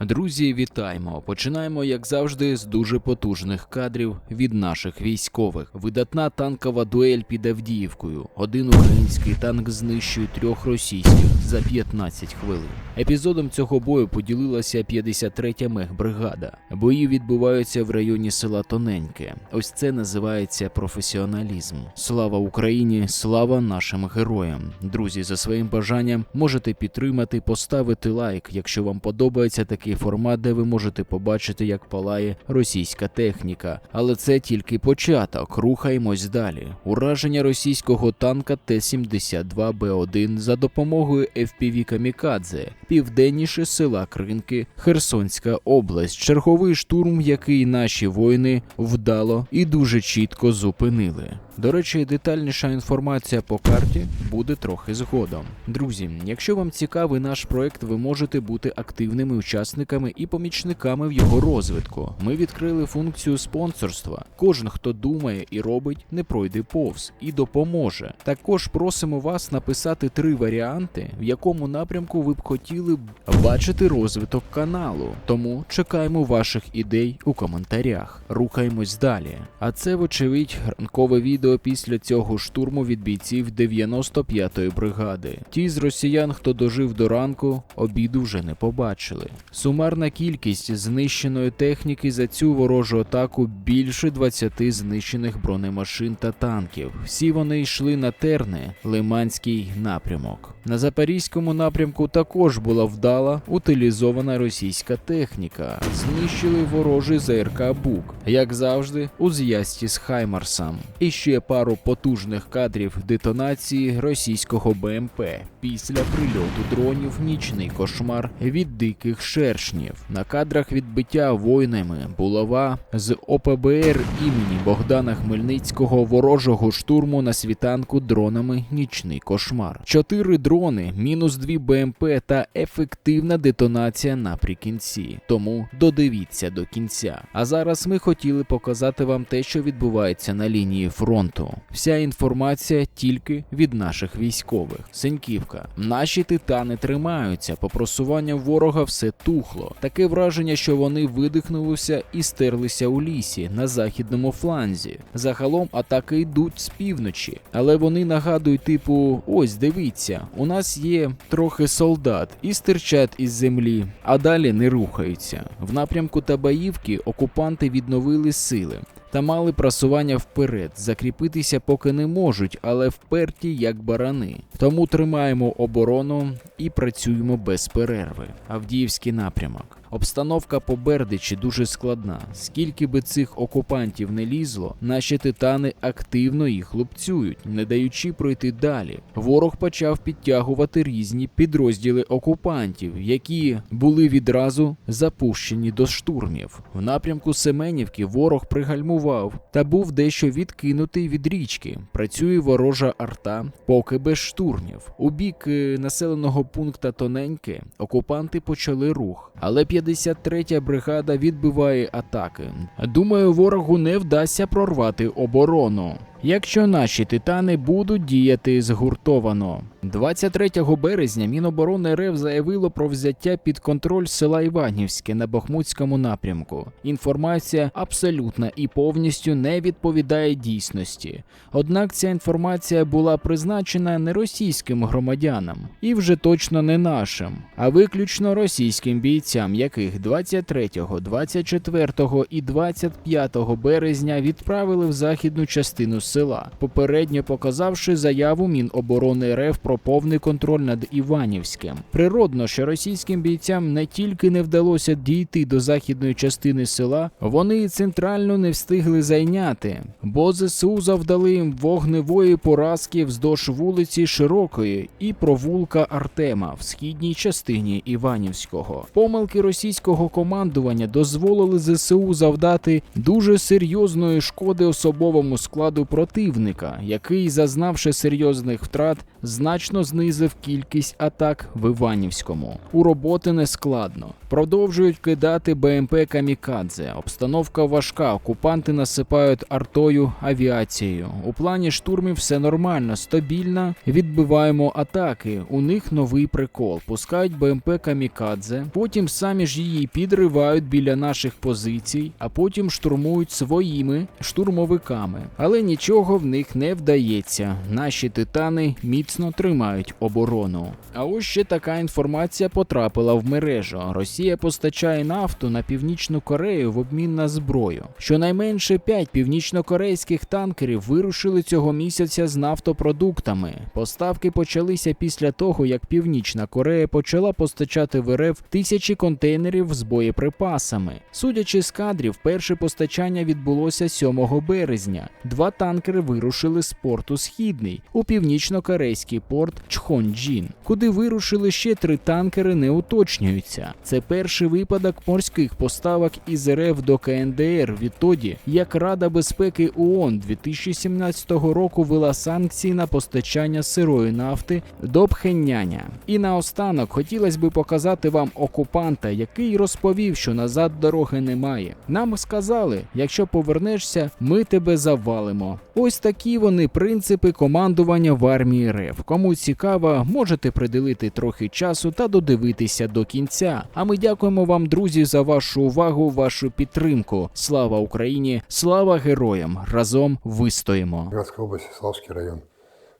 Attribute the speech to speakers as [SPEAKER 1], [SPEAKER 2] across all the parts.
[SPEAKER 1] Друзі, вітаємо! Починаємо, як завжди, з дуже потужних кадрів від наших військових. Видатна танкова дуель під Авдіївкою. Один український танк знищує трьох російських за 15 хвилин. Епізодом цього бою поділилася 53-я мехбригада. Бої відбуваються в районі села Тоненьке. Ось це називається професіоналізм. Слава Україні! Слава нашим героям! Друзі, за своїм бажанням можете підтримати, поставити лайк, якщо вам подобається такий формат, де ви можете побачити, як палає російська техніка. Але це тільки початок. Рухаємось далі. Ураження російського танка Т-72Б1 за допомогою FPV Камікадзе, південніше села Кринки, Херсонська область. Черговий штурм, який наші воїни вдало і дуже чітко зупинили. До речі, детальніша інформація по карті буде трохи згодом. Друзі, якщо вам цікавий наш проект, ви можете бути активними учасниками і помічниками в його розвитку. Ми відкрили функцію спонсорства. Кожен, хто думає і робить, не пройде повз і допоможе. Також просимо вас написати три варіанти, в якому напрямку ви б хотіли бачити розвиток каналу. Тому чекаємо ваших ідей у коментарях. Рухаємось далі. А це, вочевидь, ранкове відео після цього штурму від бійців 95-ї бригади. Ті з росіян, хто дожив до ранку, обіду вже не побачили. Сумарна кількість знищеної техніки за цю ворожу атаку більше 20 знищених бронемашин та танків. Всі вони йшли на Терни, Лиманський напрямок. На запорізькому напрямку також була вдала утилізована російська техніка. Знищили ворожий ЗРК Бук, як завжди, у зв'язці з Хаймарсом. І ще пару потужних кадрів детонації російського БМП після прильоту дронів нічний кошмар від диких шершнів. На кадрах відбиття воїнами булава з ОПБР імені Богдана Хмельницького ворожого штурму на світанку дронами нічний кошмар. Чотири дрони, мінус дві БМП та ефективна детонація наприкінці. Тому додивіться до кінця. А зараз ми хотіли показати вам те, що відбувається на лінії фронту. Вся інформація тільки від наших військових. Синьківка. Наші титани тримаються. По просуванню ворога все тухло. Таке враження, що вони видихнулися і стерлися у лісі на західному фланзі. Загалом атаки йдуть з півночі, але вони нагадують, типу, ось дивіться, у нас є трохи солдат і стирчать із землі, а далі не рухаються. В напрямку Табаївки окупанти відновили сили. Та мали просування вперед, закріпитися поки не можуть, але вперті як барани. Тому тримаємо оборону і працюємо без перерви. Авдіївський напрямок. Обстановка по Бердичі дуже складна. Скільки би цих окупантів не лізло, наші титани активно їх лупцюють, не даючи пройти далі. Ворог почав підтягувати різні підрозділи окупантів, які були відразу запущені до штурмів. В напрямку Семенівки ворог пригальмував та був дещо відкинутий від річки. Працює ворожа арта, поки без штурмів. У бік е, населеного пункта Тоненьке окупанти почали рух, але 53-я бригада відбиває атаки. Думаю, ворогу не вдасться прорвати оборону. Якщо наші титани будуть діяти згуртовано. 23 березня Міноборони РФ заявило про взяття під контроль села Іванівське на Бахмутському напрямку. Інформація абсолютна і повністю не відповідає дійсності. Однак ця інформація була призначена не російським громадянам і вже точно не нашим, а виключно російським бійцям, яких 23, 24 і 25 березня відправили в західну частину села, попередньо показавши заяву Міноборони РФ про повний контроль над Іванівським. Природно, що російським бійцям не тільки не вдалося дійти до західної частини села, вони і центрально не встигли зайняти, бо ЗСУ завдали їм вогневої поразки вздовж вулиці Широкої і провулка Артема в східній частині Іванівського. Помилки російського командування дозволили ЗСУ завдати дуже серйозної шкоди особовому складу противника, який, зазнавши серйозних втрат, значно значно знизив кількість атак в Іванівському. У роботи не складно. Продовжують кидати БМП Камікадзе. Обстановка важка. Окупанти насипають артою авіацією. У плані штурмів все нормально, стабільно. Відбиваємо атаки. У них новий прикол. Пускають БМП Камікадзе, потім самі ж її підривають біля наших позицій, а потім штурмують своїми штурмовиками. Але нічого в них не вдається. Наші титани міцно тримають оборону. А ось ще така інформація потрапила в мережу. Росія постачає нафту на північну Корею в обмін на зброю. Щонайменше 5 північнокорейських танкерів вирушили цього місяця з нафтопродуктами. Поставки почалися після того, як Північна Корея почала постачати в РФ тисячі контейнерів з боєприпасами. Судячи з кадрів, перше постачання відбулося 7 березня. Два танкери вирушили з порту Східний у північно-корейський порт Чхонджін, куди вирушили ще три танкери, не уточнюються. Це перший випадок морських поставок із РФ до КНДР відтоді, як Рада безпеки ООН 2017 року вела санкції на постачання сирої нафти до Пхенняня. І наостанок хотілося би показати вам окупанта, який розповів, що назад дороги немає. Нам сказали, якщо повернешся, ми тебе завалимо. Ось такі вони принципи командування в армії РФ. Кому цікаво, можете приділити трохи часу та додивитися до кінця. А ми дякуємо вам, друзі, за вашу увагу, вашу підтримку. Слава Україні! Слава героям! Разом вистоїмо!
[SPEAKER 2] Городской области, Славский район.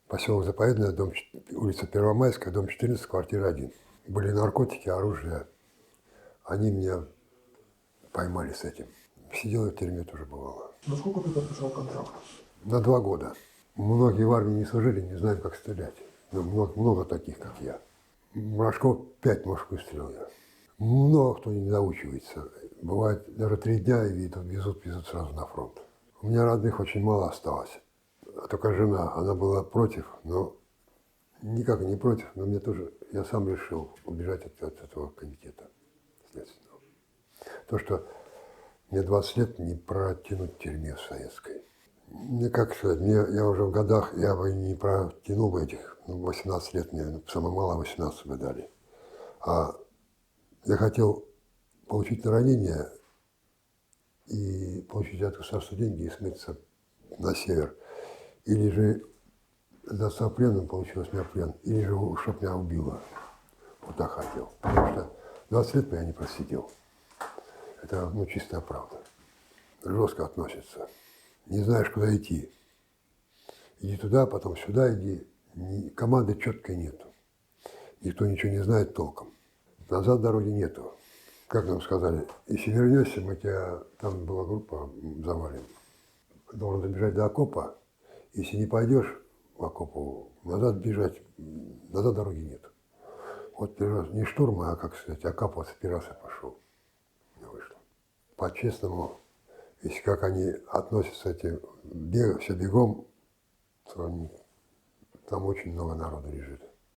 [SPEAKER 2] Поселок Заповедный, дом, ч- улица Первомайская, дом 14, квартира 1. Были наркотики, оружие. Они меня поймали с этим. Сидел я в тюрьме тоже бывало.
[SPEAKER 3] На сколько ты подписал контракт?
[SPEAKER 2] На два года. Многие в армии не служили, не знают, как стрелять. Но много, много таких, как я. Рожков пять, может, выстрелил. Много кто не научивается. Бывает даже три дня и везут, везут, везут сразу на фронт. У меня родных очень мало осталось. Только жена, она была против, но никак не против, но мне тоже, я сам решил убежать от, от этого комитета следственного. То, что мне 20 лет не протянуть в тюрьме в советской. Мне как сказать, мне, я уже в годах, я бы не протянул бы этих, ну, 18 лет мне, ну, самое мало 18 бы дали. А я хотел получить на ранение и получить от государства деньги и смыться на север. Или же сдаться пленным, получилось меня плен, или же чтобы меня убило. Вот так хотел. Потому что 20 лет я не просидел. Это ну, чистая правда. Жестко относятся. Не знаешь, куда идти. Иди туда, потом сюда иди. Команды четкой нету. Никто ничего не знает толком. Назад дороги нету. Как нам сказали, если вернешься, мы тебя... Там была группа завалим. Должен добежать до окопа. Если не пойдешь в окопу, назад бежать, назад дороги нет. Вот первый раз, не штурма, а, как сказать, окапываться первый раз я пошел. Не вышло. По-честному, если как они относятся, эти, бег, все бегом, то они- там очень много народу лежит.